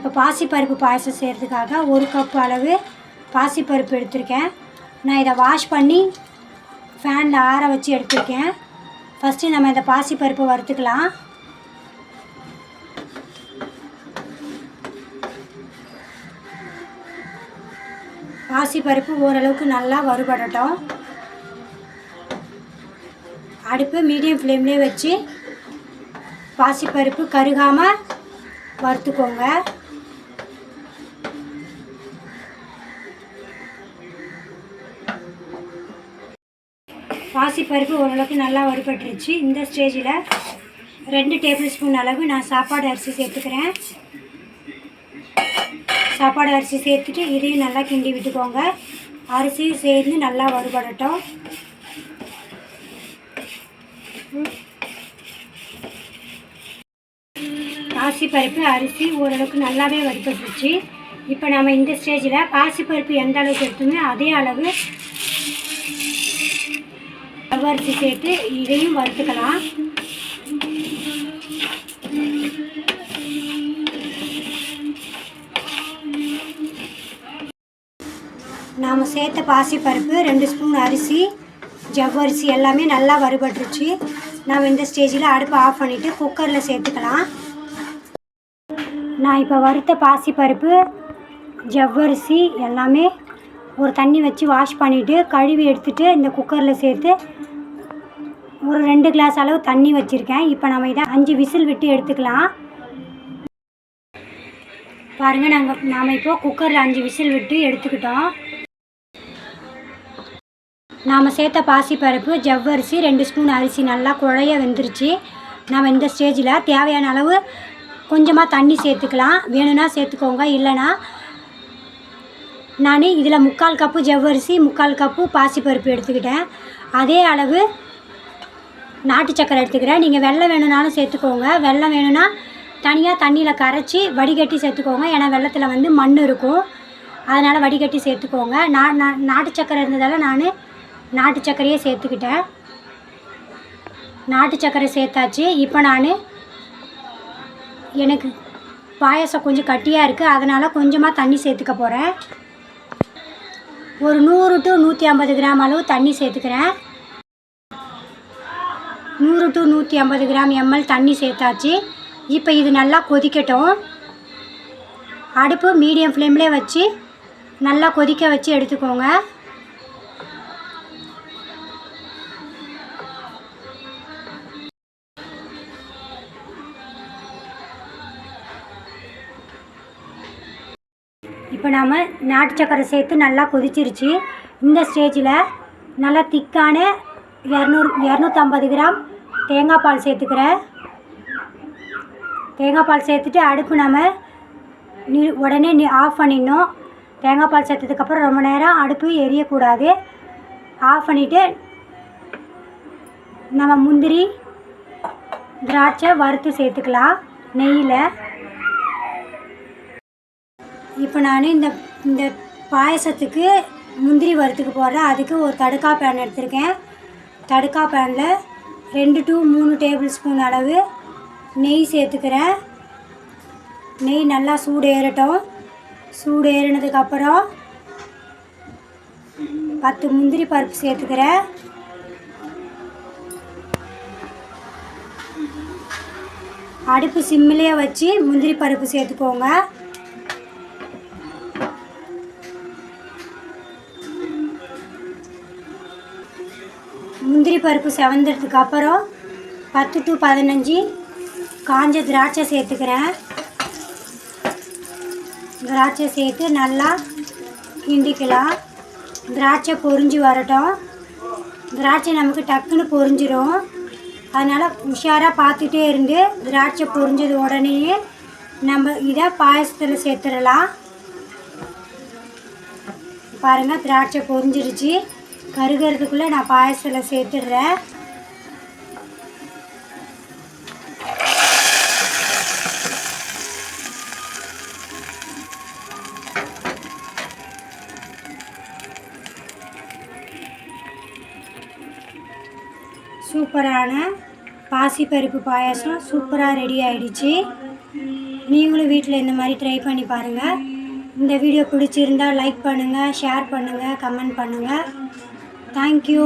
இப்போ பாசிப்பருப்பு பாயசம் செய்கிறதுக்காக ஒரு கப் அளவு பாசிப்பருப்பு எடுத்திருக்கேன். நான் இதை வாஷ் பண்ணி ஃபேனில் ஆற வச்சு எடுத்திருக்கேன். ஃபஸ்ட்டு நம்ம இந்த பாசிப்பருப்பு வறுத்துக்கலாம். பாசிப்பருப்பு ஓரளவுக்கு நல்லா வறுபடட்டும். அடுப்பு மீடியம் ஃப்ளேம்லேயே வச்சு பாசிப்பருப்பு கருகாமல் வறுத்துக்கோங்க. பாசிப்பருப்பு ஓரளவுக்கு நல்லா வறுபட்டுருச்சு. இந்த ஸ்டேஜில் ரெண்டு டேபிள் ஸ்பூன் அளவு நான் சாப்பாடு அரிசி சேர்த்துக்கிறேன். சாப்பாடு அரிசி சேர்த்துட்டு இதையும் நல்லா கிண்டி விட்டுக்கோங்க. அரிசியும் சேர்ந்து நல்லா வறுபடட்டும். பாசிப்பருப்பு அரிசி ஓரளவுக்கு நல்லாவே வறுபட்டுருச்சு. இப்போ நம்ம இந்த ஸ்டேஜில் பாசிப்பருப்பு எந்த அளவுக்கு எடுத்துமே அதே அளவு அரிசி சேர்த்து இதையும் வறுத்துக்கலாம். நாம் சேர்த்த பாசிப்பருப்பு ரெண்டு ஸ்பூன் அரிசி ஜவ்வரிசி எல்லாமே நல்லா வறுபட்டுருச்சு. நாம் இந்த ஸ்டேஜில் அடுப்பை ஆஃப் பண்ணிவிட்டு குக்கரில் சேர்த்துக்கலாம். நான் இப்போ வறுத்த பாசிப்பருப்பு ஜவ்வரிசி எல்லாமே ஒரு தண்ணி வச்சு வாஷ் பண்ணிவிட்டு கழுவி எடுத்துகிட்டு இந்த குக்கரில் சேர்த்து ஒரு ரெண்டு கிளாஸ் அளவு தண்ணி வச்சுருக்கேன். இப்போ நம்ம இதை அஞ்சு விசில் விட்டு எடுத்துக்கலாம். பாருங்கள் நாங்கள் நாம் இப்போ குக்கரில் அஞ்சு விசில் விட்டு எடுத்துக்கிட்டோம். நாம் சேர்த்த பாசிப்பருப்பு ஜவ்வரிசி ரெண்டு ஸ்பூன் அரிசி நல்லா குழைய வெந்துருச்சு. நாம் இந்த ஸ்டேஜில் தேவையான அளவு கொஞ்சமாக தண்ணி சேர்த்துக்கலாம். வேணும்னா சேர்த்துக்கோங்க இல்லைன்னா நான் இதில் முக்கால் கப்பு ஜவ்வரிசி முக்கால் கப்பு பாசிப்பருப்பு எடுத்துக்கிட்டேன். அதே அளவு நாட்டு சக்கரை எடுத்துக்கிறேன். நீங்கள் வெள்ளம் வேணும்னாலும் சேர்த்துக்கோங்க. வெள்ளம் வேணும்னா தனியாக தண்ணியில் கரைச்சி வடிகட்டி சேர்த்துக்கோங்க. ஏன்னா வெள்ளத்தில் வந்து மண் இருக்கும். அதனால் வடிகட்டி சேர்த்துக்கோங்க. நான் நான் நாட்டு சக்கரை இருந்ததால் நான் நாட்டு சர்க்கரையே சேர்த்துக்கிட்டேன். நாட்டு சக்கரை சேர்த்தாச்சு. இப்போ நான் எனக்கு பாயாசம் கொஞ்சம் கட்டியாக இருக்குது அதனால் கொஞ்சமாக தண்ணி சேர்த்துக்க போகிறேன் ஒரு நூறு டு நூற்றி ஐம்பது கிராம் அளவு தண்ணி சேர்த்துக்கிறேன். நூறு டு நூற்றி ஐம்பது கிராம் எம்எல் தண்ணி சேர்த்தாச்சு. இப்போ இது நல்லா கொதிக்கட்டும். அடுப்பு மீடியம் ஃப்ளேம்லேயே வச்சு நல்லா கொதிக்க வச்சு எடுத்துக்கோங்க. இப்போ நாம் நாட்டு சக்கரை சேர்த்து நல்லா கொதிச்சிருச்சு. இந்த ஸ்டேஜில் நல்லா திக்கான இரநூறு இரநூத்தம்பது கிராம் தேங்காய் பால் சேர்த்துக்கிறேன். தேங்காய் பால் சேர்த்துட்டு அடுப்பு நம்ம நி உடனே நீ ஆஃப் பண்ணிடணும். தேங்காய் பால் சேர்த்ததுக்கப்புறம் ரொம்ப நேரம் அடுப்பு எரியக்கூடாது. ஆஃப் பண்ணிவிட்டு நம்ம முந்திரி திராட்சை வறுத்து சேர்த்துக்கலாம். நெய்யில். இப்போ நான் இந்த இந்த பாயசத்துக்கு முந்திரி வறுத்துக்கு போடுறேன். அதுக்கு ஒரு தடுக்கா பேன் எடுத்திருக்கேன். தடுக்கா பேனில் ரெண்டு டு மூணு டேபிள் ஸ்பூன் அளவு நெய் சேர்த்துக்கிறேன். நெய் நல்லா சூடு ஏறட்டும். சூடு ஏறினதுக்கப்புறம் பத்து முந்திரி பருப்பு சேர்த்துக்கிறேன். அடுப்பு சிம்மிலே வச்சு முந்திரி பருப்பு சேர்த்துக்கோங்க. முந்திரி பருப்பு செவந்ததுக்கு அப்புறம் பத்து டு பதினஞ்சு காஞ்ச திராட்சை சேர்த்துக்கிறேன். திராட்சை சேர்த்து நல்லா கிண்டிக்கலாம். திராட்சை பொரிஞ்சு வரட்டும். திராட்சை நமக்கு டக்குன்னு பொறிஞ்சிரும். அதனால் உஷாராக பார்த்துட்டே இருந்து திராட்சை பொரிஞ்சது உடனேயே நம்ம இதை பாயசத்தில் சேர்த்துடலாம். பாருங்கள் திராட்சை பொறிஞ்சிருச்சு. கருகிறதுக்குள்ளே நான் பாயசத்தில் சேர்த்துடுறேன். சூப்பரான பாசிப்பருப்பு பாயாசம் சூப்பராக ரெடி ஆகிடுச்சு நீங்களும் வீட்டில் இந்த மாதிரி ட்ரை பண்ணி பாருங்கள் இந்த வீடியோ பிடிச்சிருந்தா லைக் பண்ணுங்கள் ஷேர் பண்ணுங்கள் கமெண்ட் பண்ணுங்கள் தேங்க்யூ